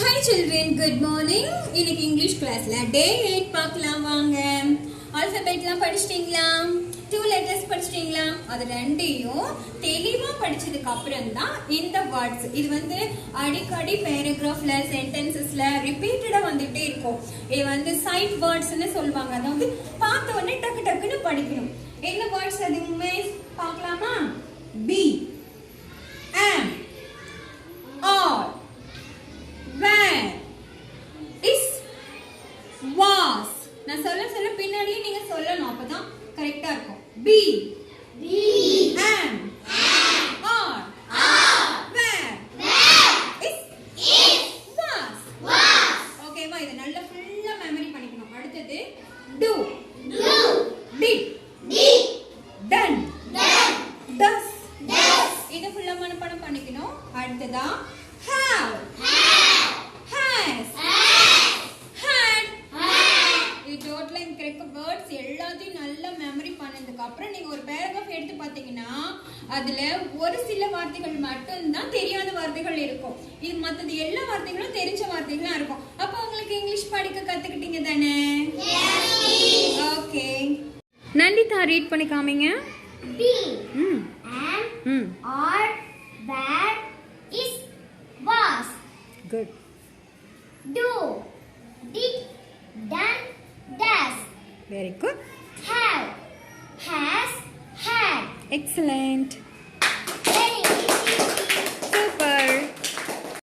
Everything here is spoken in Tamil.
ஹாய் சில்ட்ரன் குட் மார்னிங் இன்னைக்கு இங்கிலீஷ் கிளாஸ்ல டே எயிட் பார்க்கலாம் வாங்க. ஆல்பபெட்லாம் படிச்சிட்டீங்களா? டூ லெட்டர்ஸ் படிச்சிட்டீங்களா? அது ரெண்டையும் தெளிவாக படித்ததுக்கு அப்புறம் தான் இந்த வேர்ட்ஸ் இது வந்து அடிக்கடி பேராகிராஃப்ல சென்டென்சஸ்ல ரிப்பீட்டடாக வந்துகிட்டே இருக்கும். இது வந்து சைட் வேர்ட்ஸ்னு சொல்லுவாங்க. அதாவது பார்த்த உடனே டக்கு டக்குன்னு படிக்கணும். என்ன வேர்ட்ஸ் அதுவுமே பார்க்கலாமா? நான் சொல்ல சொல்ல பின்னாடியே நீங்க சொல்லணும். அப்பதான் கரெக்டா இருக்கும். Be am. Are. Where is. Was. ஓகேவா இதை நல்லா ஃபுல்லா மெமரி பண்ணிக்கணும். அடுத்தது do. Did done. Does இதை ஃபுல்லா மனப்பாடம் பண்ணிக்கணும். அடுத்ததா வேர்ட்ஸ் எல்லாத்தையும் நல்லா மெமரி பண்ணதுக்கு அப்புறம் நீங்க ஒரு பேராகிராஃப் எடுத்து பார்த்தீங்கன்னா அதுல ஒரு சில வார்த்தைகள் மட்டும்தான் தெரியாத வார்த்தைகள் இருக்கும். இது மத்தது எல்லா வார்த்தைகளும் தெரிஞ்ச வார்த்தைகளா இருக்கும். அப்போ உங்களுக்கு இங்கிலீஷ் படிக்க கத்துக்கிட்டீங்க தானே? ஓகே நந்திதா ரீட் பண்ணி காமிங்க. ம். ம். Are where is was good do. Very good. Have. Has. Had. Excellent.